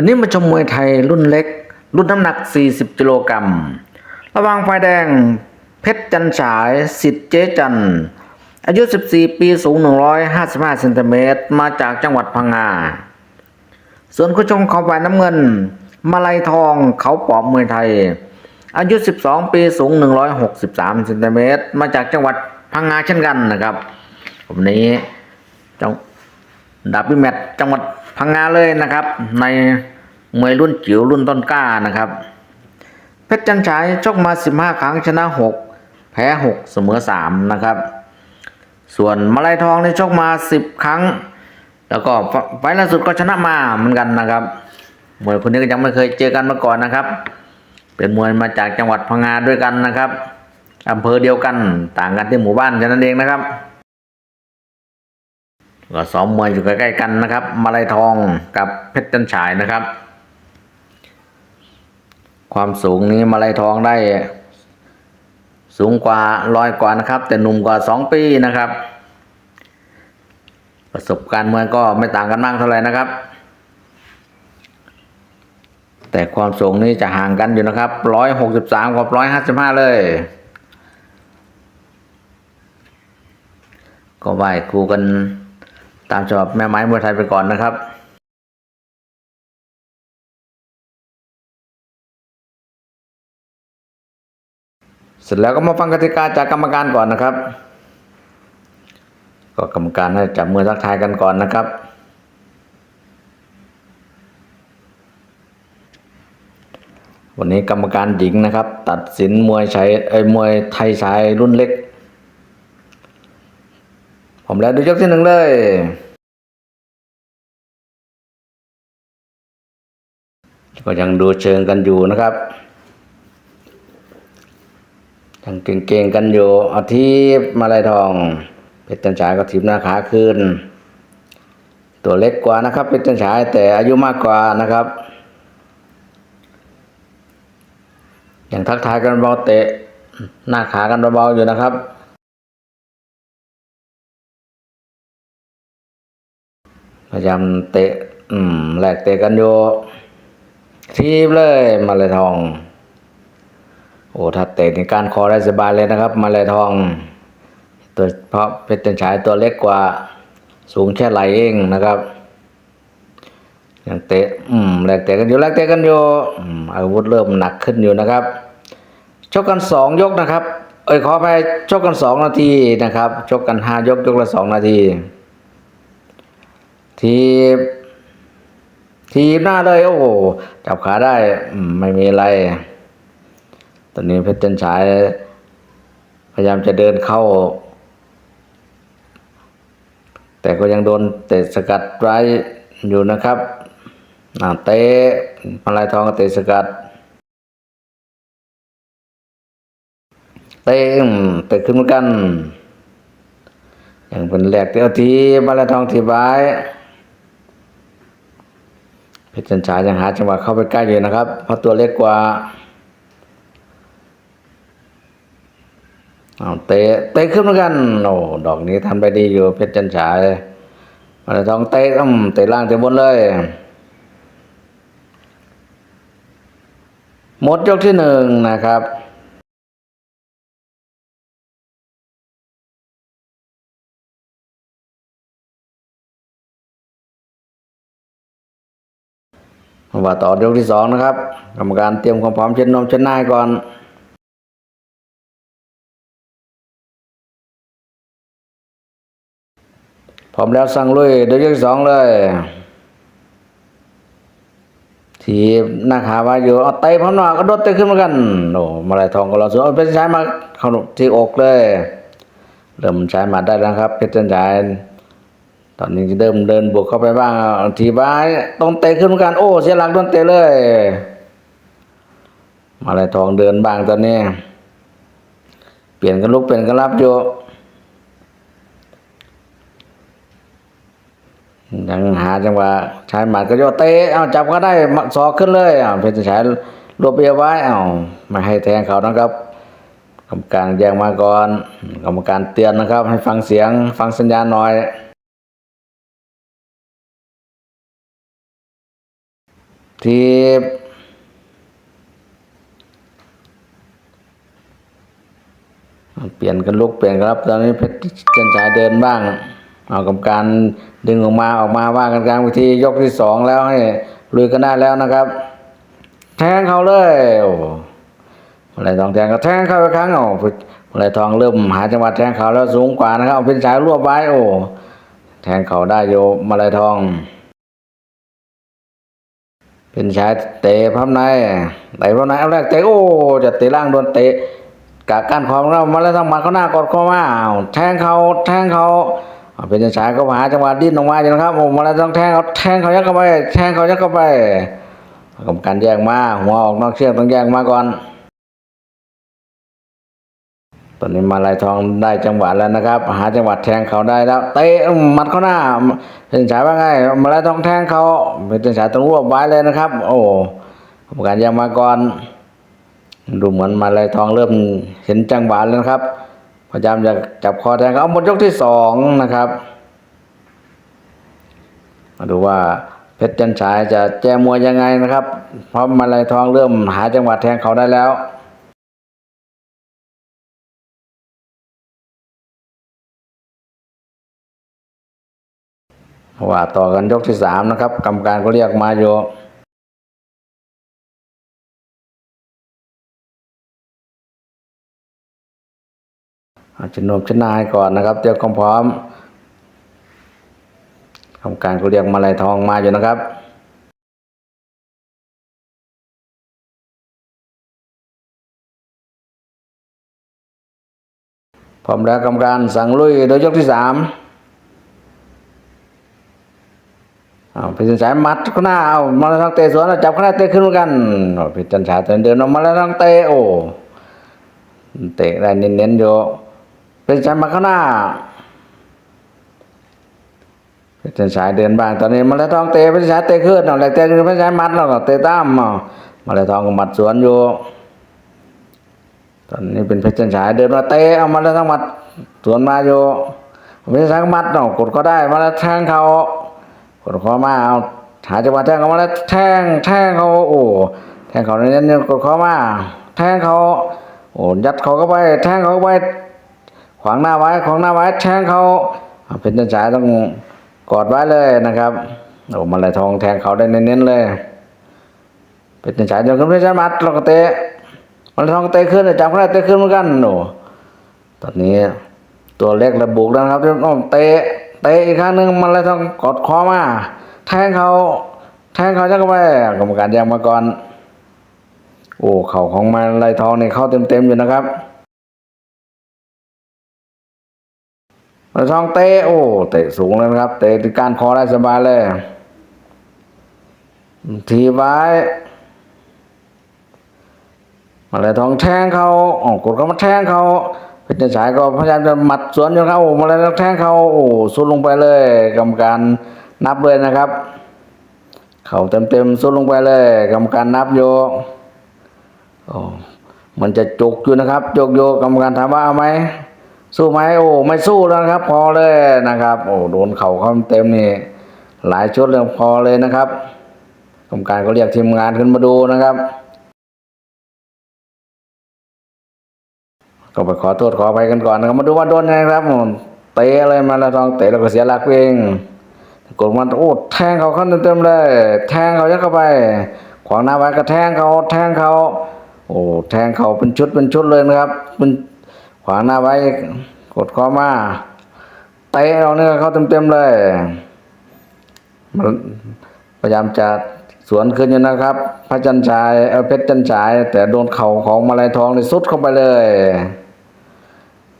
วันนี้มาชมมวยไทยรุ่นเล็ก รุ่นน้ำหนัก 40กิโลกรัมระว่างฝ่ายแดง เพชรจันฉายสิทธิ์เจ๊จัน อายุ 14 ปีสูง 155เซนติเมตรมาจากจังหวัดพังงา ส่วนผู้ชมของฝ่ายน้ำเงิน มาลัยทองเขาปอบมวยไทย อายุ 12 ปีสูง 163เซนติเมตรมาจากจังหวัดพังงาเช่นกันนะครับวันนี้จังดาบพิแมตจังหวัด พังงาเลยนะครับ ในมวยรุ่นจิ๋วรุ่นต้นกล้านะครับ เพชรจันฉายชกมา 15 ครั้งชนะ 6 แพ้ 6 เสมอ 3 นะครับ ส่วนมาลัยทองในชกมา 10 ครั้ง แล้วก็ไฟไฟล์ล่าสุดก็ชนะมาเหมือนกันนะครับมวยคนนี้ก็ยังไม่เคยเจอกันมาก่อนนะครับ เป็นมวยมาจากจังหวัดพังงาด้วยกันนะครับอำเภอเดียวกันต่างกันที่หมู่บ้านแค่นั้นเองนะครับ ก็ซ้อมมวยอยู่ใกล้ๆกันนะครับ มาลัยทองกับเพชรจันฉายนะครับ ความสูงนี้มาลัยทองได้ สูงกว่าร้อยกว่านะครับ แต่หนุ่มกว่าสองปีนะครับ ประสบการณ์มวยก็ไม่ต่างกันมากเท่าไหร่นะครับ แต่ความสูงนี้จะห่างกันอยู่นะครับร้อยหกสิบสามกับร้อยห้าสิบห้าเลยก็ไหวครูกัน ตามฉบับแม่ไม้มวยไทยไปก่อนนะครับเสร็จแล้วก็มาฟังกติกาจากกรรมการก่อนนะครับ ก็กรรมการให้จับมือทักทายกันก่อนนะครับ วันนี้กรรมการหญิงนะครับ ตัดสินมวยชายเอ้ยมวยไทยชายรุ่นเล็ก ผมแล้วดูยกที่หนึ่งเลยก็ยังดูเชิงกันอยู่นะครับยังเก่งๆกันอยู่เอาทีบมาลายทองเพชรจันฉายก็ทีบหน้าขาคืนตัวเล็กกว่านะครับเพชรจันฉายแต่อายุมากกว่านะครับอยังทักทายกันเบาเตะ หน้าขากันเบาๆอยู่นะครับ พยายามเตะ อืมแหลกเตะกันอยู่ทีบเลยมาเลยทอง โอ้ถ้าเตะในการคอได้สบายเลยนะครับ มาเลยทอง ตัวเพราะเพชรจันฉายตัวเล็กกว่า สูงแค่ไหลเองนะครับยังเตะอืมแหลกเตะกันอยู่แหลกเตะกันอยู่อืมอาวุธเริ่มหนักขึ้นอยู่นะครับชกกันสองยกนะครับ เอ้ยขอไปชกกันสองนาทีนะครับชกกันห้ายกยกละสองนาที ทีบทีบหน้าเลย โอ้โห จับขาได้ไม่มีอะไร ตอนนี้เพชรจันฉาย พยายามจะเดินเข้า แต่ก็ยังโดนเตะสกัดไว้อยู่นะครับเตะมาลายทองก็เตะสกัดเตะอืมเตะขึ้นเหมือนกัน อย่างเป็นแหลกเตียวทีมาลายทองทีบไว ชรจันฉายยังหาจังหวะเข้าไปใกล้อยู่นะครับ เพราะตัวเล็กกว่าเอาเตะเตะขึ้นเหมือนกันโอ้ดอกนี้ทำไปดีอยู่เพชรจันฉายมาลยทองเตะอืมเตะล่างเตะบนเลย หมดยกที่หนึ่งนะครับ ว่าต่อยกที่สองนะครับ กรรมการเตรียมความพร้อมเช็ดนมเช็ดหน้าก่อนพร้อมแล้วสั่งลุยเดี๋ยวยกที่สองเลยทีบหน้าขาวาอยู่เอาเตะพร้อมหน่อยก็โดดเตะขึ้นเหมือนกันโอ้มาลายทองก็เราสวนเป็นใช้มาเข้าที่อกเลย เริ่มใช้มาได้แล้วครับเพชรจันทาย ตอนนี้เริ่มเดินบวกเข้าไปบ้างทีบ้ายต้องเตะขึ้นเหมือนกันโอ้ เสียหลักโดนเตะเลย มาลายทองเดินบ้างตอนนี้ เปลี่ยนกันลุกเปลี่ยนกันรับอยู่ยังหาจังหวะใช้หมัดก็โยเตะเอาจับก็ได้ศอกขึ้นเลยเอาเพชรฉายรวบเบียไว้เอาไม่ให้แทงเขานะครับกรรมการแยงมาก่อนกรรมการเตือนนะครับ ให้ฟังเสียงฟังสัญญาณหน่อย ทีบเปลี่ยนกันลุกเปลี่ยนครับ ตอนนี้เพชรจันฉายเดินบ้าง เอากรรมการดึงออกมาออกมาว่ากันกลางวิธียกที่สองแล้วให้ลุยกันได้แล้วนะครับ แทงเขาเลยโอ้อะไรทองแทงก็แทงเข้าไปครั้งเอาอะไรทองเริ่มหาจังหวะแทงเขาแล้วสูงกว่านะครับเอาเป็นสายรวบไว้โอ้แทงเขาได้โยมาลายทอง เป็นชายเตะพับในไหลพับในเอาแรกเตะโอ้จะเตะล่างโดนเตะกะการความเรามาแล้วทั้งมันเขาหน้ากดเข้ามาอ้าวแทงเขาแทงเขาเอาเป็นชายก็หาจังหวะดิ้นออกมาอยู่นะครับโอ้มาแล้วต้องแทงเขาแทงเขายัดเข้าไป แทงเขายัดเข้าไปกรรมการแยกมาหัวออกนอกเชือกต้องแยกมาก่อน ตอนนี้มาลายทองได้จังหวะแล้วนะครับ หาจังหวะแทงเขาได้แล้วเตะหมัดเขาหน้าเป็นฉายว่าไงมาลายทองแทงเขาเป็นฉายต้องรวบไว้เลยนะครับ โอ้กรรมการยังมาก่อนดูเหมือนมาลายทองเริ่มเห็นจังหวะแล้วนะครับพยายามจะจับคอแทงเขาเอาหมดยกที่สองนะครับมาดูว่าเพชรจันฉายจะแจมวยยังไงนะครับ เพราะมาลายทองเริ่มหาจังหวะแทงเขาได้แล้ว ว่าต่อกันยกที่สามนะครับ กรรมการก็เรียกมาอยู่อาจจะนมชนะให้ก่อนนะครับ เตรียมความพร้อมกรรมการก็เรียกมาลายทองมาอยู่นะครับพร้อมแล้วกรรมการสั่งลุยโดยยกที่สาม อ้าวเพชรจันฉายมัดข้างหน้าเอามาแล้วทางเตะสวนเอาจับข้างหน้าเตะขึ้นเหมือนกันอ้าวเพชรจันฉายเดินออกมาแล้วทางเตะโอ้เตะได้เน้นๆอยู่เพชรจันฉายมาข้างหน้าพชรจันฉายเดินบ้างตอนนี้มาแล้วทองเตะพชรจันฉายเตะขึ้นเอาแหลกเตะขึ้นพชรจันฉายมัดแล้วก็เตะตามเอามาแล้วทองก็มัดสวนอยู่ตอนนี้เป็นเพชรจันฉายเดินมาเตะเอามาแล้วทองมัดสวนมาอยู่เพชรจันฉายมัดเนาะกดก็ได้มาแล้วแทงเขา ดคอมาเอาหาจังหวะแทงเขามาแล้วแทงแทงเขาโอ้แทงเขาในนั้นเนี่ยกดคอมาแทงเขาโอ้ยัดเขาเข้าไป แทงเขาเข้าไป ขวางหน้าไว้ขวางหน้าไว้ แทงเขาเอาเป็นต้นสายต้องกอดไว้เลยนะครับโอ้มาลายทองแทงเขาได้เน้นๆเลย เป็นต้นสายเดียวกันไม่ใช่มัดเราก็เตะมาลายทองเตะขึ้นจับเขาได้เตะขึ้นเหมือนกันโอ้ตอนนี้ตัวเล็กระบุกแล้วนะครับที่น้องเตะ เตะอีกครั้งหนึ่งมันเลยต้องกดคอมา แทงเขาแทงเขาจะเข้าไปกรรมการแยกมาก่อน โอ้เข่าของมันลายทองนี่เข้าเต็มๆอยู่นะครับลายทองเตะโอ้เตะสูงเลยนะครับ เตะที่การคอได้สบายเลยทีไว้มาเลยทองแทงเขาอ๋อกดเขามาแทงเขา เพชรฉายก็พยายามจะหมัดสวนอยู่ครับโอ้มาเลยแทงเขาโอ้สุดลงไปเลยกรรมการนับเลยนะครับ เขาเต็มเต็มๆสุดลงไปเลย กรรมการนับโยโอ้มันจะจกอยู่นะครับจกโยกรรมการถามว่าเอาไหมสู้ไหมโอ้ไม่สู้แล้วครับ พอเลยนะครับ โอ้โดนเข่าเขาเต็มนี่หลายชุดเลยพอเลยนะครับกรรมการก็เรียกทีมงานขึ้นมาดูนะครับ ก็ไปขอโทษขออภัยกันก่อนนะครับมาดูว่าโดนยังไงครับเตะอะไรมาแล้วทองเตะแล้วก็เสียหลักเองกดมันโอ้แทงเขาเข้าเต็มๆเลย แทงเขายัดเข้าไป ขวางหน้าไว้ก็แทงเขาแทงเขาโอ้แทงเขาเป็นชุดเป็นชุดเลยนะครับเป็นขวางหน้าไว้กดคอมาเตะเราเนี่ยเข้าเต็มๆเลยมันพยายามจะสวนขึ้นอยู่นะครับ พระจันทรายเออเพชรจันทราย แต่โดนเข่าของมาลายทองนี่สุดเข้าไปเลย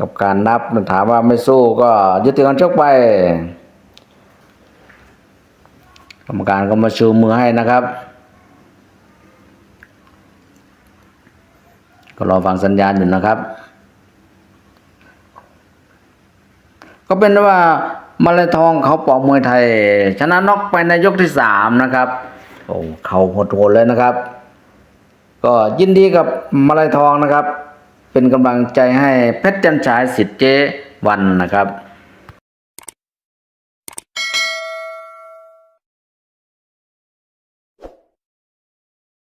กับการนับถามว่าไม่สู้ก็ยุติการชกไป กรรมการก็มาชูมือให้นะครับ ก็รอฟังสัญญาณอยู่นะครับ ก็เป็นว่ามาลายทองเขาปอกมวยไทย ชนะน็อกไปในยกที่สามนะครับ โอ้เขาโหดเลยนะครับ ก็ยินดีกับมาลายทองนะครับ เป็นกำลังใจให้เพชรจันฉายสิทธิ์เจวันนะครับ